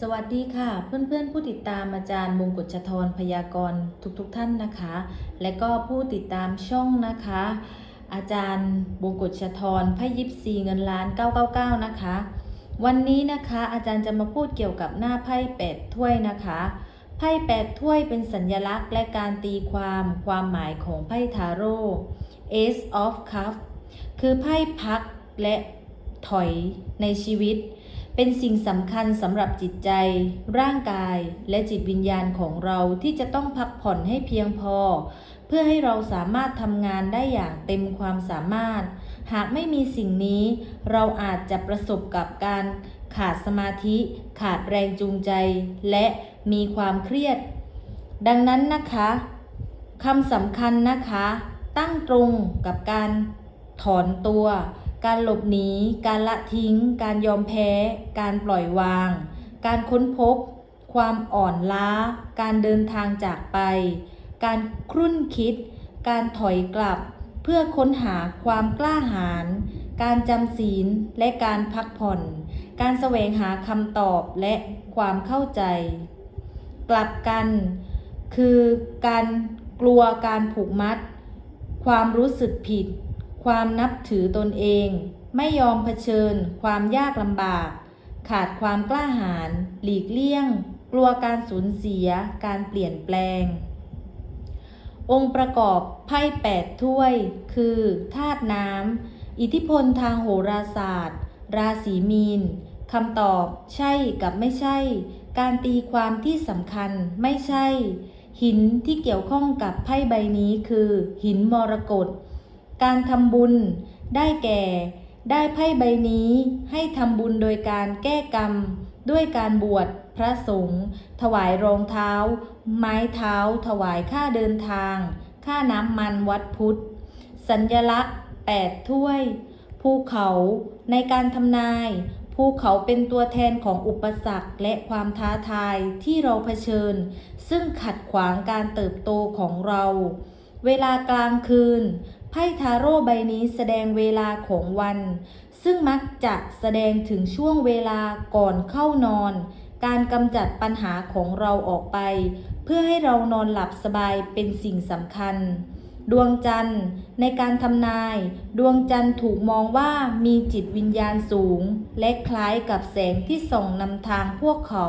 สวัสดีค่ะ เพื่อนๆ ผู้ติดตามอาจารย์มงกุฎชทรพยากรณ์ทุกๆทท่านนะคะ และก็ผู้ติดตามช่องนะคะ อาจารย์มงกุฎชทรพยิบซีเงินล้าน 999 นะคะ วันนี้นะคะอาจารย์จะมาพูดเกี่ยวกับหน้าไพ่แปดถ้วยนะคะไพ่แปดถ้วยเป็นสัญลักษณ์และการตีความความหมายของไพ่ทาโร่ Ace of Cups คือไพ่พักและถอยในชีวิต เป็นสิ่งสำคัญสำหรับจิตใจ ร่างกายและจิตวิญญาณของเราที่จะต้องพักผ่อนให้เพียงพอ เพื่อให้เราสามารถทำงานได้อย่างเต็มความสามารถ หากไม่มีสิ่งนี้ เราอาจจะประสบกับการขาดสมาธิ ขาดแรงจูงใจ และมีความเครียด ดังนั้นนะคะคำสำคัญนะคะ ตั้งตรงกับการถอนตัว การหลบหนี การละทิ้ง การยอมแพ้ การปล่อยวาง การค้นพบ ความอ่อนล้า การเดินทางจากไป การครุ่นคิด การถอยกลับ เพื่อค้นหาความกล้าหาญ การจำศีลและการพักผ่อน การแสวงหาคำตอบและความเข้าใจ กลับกัน คือการกลัวการผูกมัด ความรู้สึกผิด ความนับถือตนเอง ไม่ยอมเผชิญ ความยากลำบาก ขาดความกล้าหาญหลีกเลี่ยง กลัวการสูญเสีย การเปลี่ยนแปลง องค์ประกอบไพ่แปดถ้วย คือธาตุน้ำอิทธิพลทางโหราศาสตร์ ราศีมีนคำตอบใช่กับไม่ใช่ การตีความที่สำคัญไม่ใช่ หินที่เกี่ยวข้องกับไพ่ใบนี้คือ หินมรกต การทำบุญ ได้แก่ ได้ไพ่ใบนี้ให้ทำบุญโดยการแก้กรรม ด้วยการบวชพระสงฆ์ถวายรองเท้า ไม้เท้า ถวายค่าเดินทาง ค่าน้ำมันวัดพุทธ สัญญลักษณ์แปดถ้วย ภูเขาในการทำนายภูเขาเป็นตัวแทนของอุปสรรคและความท้าทายที่เราเผชิญ ซึ่งขัดขวางการเติบโตของเรา เวลากลางคืน พ่ทาโร่ใบนี้แสดงเวลาของวัน ซึ่งมักจะแสดงถึงช่วงเวลาก่อนเข้านอน การกำจัดปัญหาของเราออกไป เพื่อให้เรานอนหลับสบายเป็นสิ่งสำคัญ ดวงจันทร์ ในการทำนาย ดวงจันทร์ถูกมองว่ามีจิตวิญญาณสูง และคล้ายกับแสงที่ส่องนำทางพวกเขา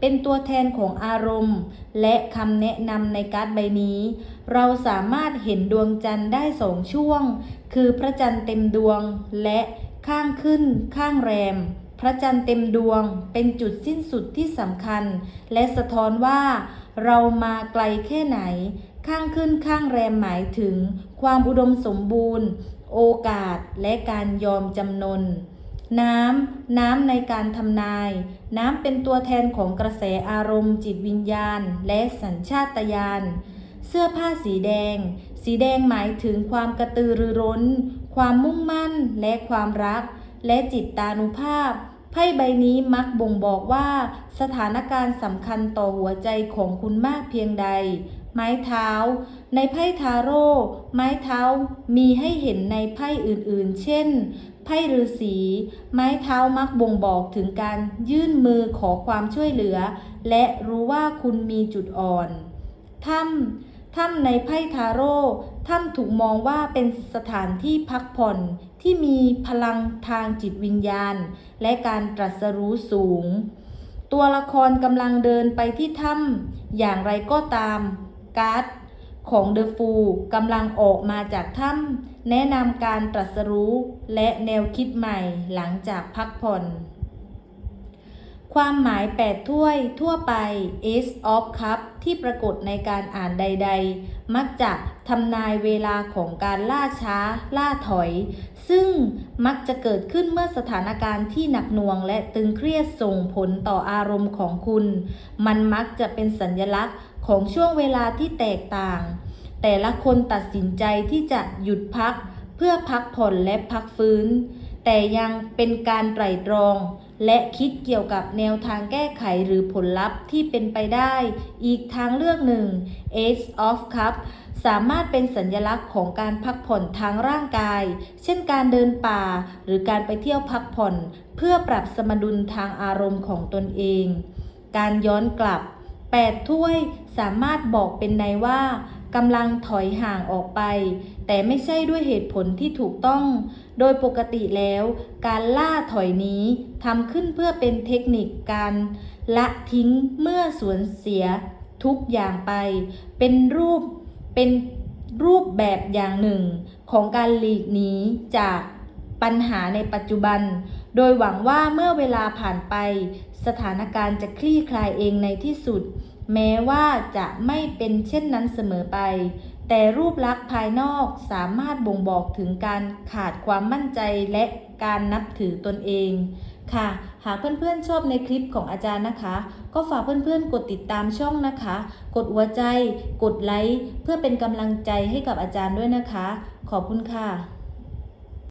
เป็นตัวแทนของอารมณ์ และคำแนะนำในการ์ดใบนี้ เราสามารถเห็นดวงจันทร์ได้สองช่วง คือพระจันทร์เต็มดวงและข้างขึ้น ข้างแรมพระจันทร์เต็มดวงเป็นจุดสิ้นสุดที่สำคัญ และสะท้อนว่าเรามาไกลแค่ไหน ข้างขึ้นข้างแรมหมายถึง ความอุดมสมบูรณ์ โอกาสและการยอมจำนน น้ำ น้ำในการทำนาย น้ำเป็นตัวแทนของกระแสอารมณ์ จิตวิญญาณ และสัญชาตญาณ เสื้อผ้าสีแดง สีแดงหมายถึงความกระตือรือร้น ความมุ่งมั่นและความรัก และจิตตานุภาพไพ่ใบนี้มักบ่งบอกว่า สถานการณ์สำคัญต่อหัวใจของคุณมากเพียงใด ไม้เท้า ในไพ่ทาโร่ ไม้เท้ามีให้เห็นในไพ่อื่นๆ เช่น ไพ่ฤาษี ไม้เท้ามักบ่งบอกถึงการยื่นมือขอความช่วยเหลือ และรู้ว่าคุณมีจุดอ่อน ถ้ำ ถ้ำในไพ่ทาโร่ ถ้ำถูกมองว่าเป็นสถานที่พักผ่อนที่มีพลังทางจิตวิญญาณ และการตรัสรู้สูง ตัวละครกำลังเดินไปที่ถ้ำอย่างไรก็ตาม ก๊าร์ดของเดอะฟูกำลังออกมาจากถ้ำแนะนำการตรัสรู้และแนวคิดใหม่หลังจากพักผ่อน ความหมาย 8 ถ้วยทั่วไป Ace of Cup ที่ปรากฏในการอ่านใด ๆ มักจะทำนายเวลาของการล่าช้า ล่าถอย ซึ่งมักจะเกิดขึ้นเมื่อสถานการณ์ที่หนักหน่วงและตึงเครียดส่งผลต่ออารมณ์ของคุณ มันมักจะเป็นสัญลักษณ์ ของช่วงเวลาที่แตกต่าง แต่ละคนตัดสินใจที่จะหยุดพักเพื่อพักผ่อนและพักฟื้น แต่ยังเป็นการไตร่ตรอง และคิดเกี่ยวกับแนวทางแก้ไขหรือผลลัพธ์ที่เป็นไปได้ อีกทางเลือกหนึ่ง Ace of Cup สามารถเป็นสัญลักษณ์ของการพักผ่อนทางร่างกาย เช่นการเดินป่า หรือการไปเที่ยวพักผ่อน เพื่อปรับสมดุลทางอารมณ์ของตนเอง การย้อนกลับ 8 ถ้วยสามารถบอกเป็นในว่ากำลังถอยห่างออกไป แต่ไม่ใช่ด้วยเหตุผลที่ถูกต้อง โดยปกติแล้ว การล่าถอยนี้ทำขึ้นเพื่อเป็นเทคนิคการละทิ้งเมื่อสูญเสียทุกอย่างไป เป็นรูปเป็นรูปแบบอย่างหนึ่งของการหลีกหนีจากปัญหาในปัจจุบัน โดยหวังว่าเมื่อเวลาผ่านไป สถานการณ์จะคลี่คลายเองในที่สุด แม้ว่าจะไม่เป็นเช่นนั้นเสมอไป แต่รูปลักษณ์ภายนอกสามารถบ่งบอกถึงการขาดความมั่นใจและการนับถือตนเองค่ะ หากเพื่อนๆชอบในคลิปของอาจารย์นะคะ ก็ฝากเพื่อนๆ กดติดตามช่องนะคะ กดหัวใจ กดไลค์ เพื่อเป็นกำลังใจให้กับอาจารย์ด้วยนะคะ ขอบคุณค่ะ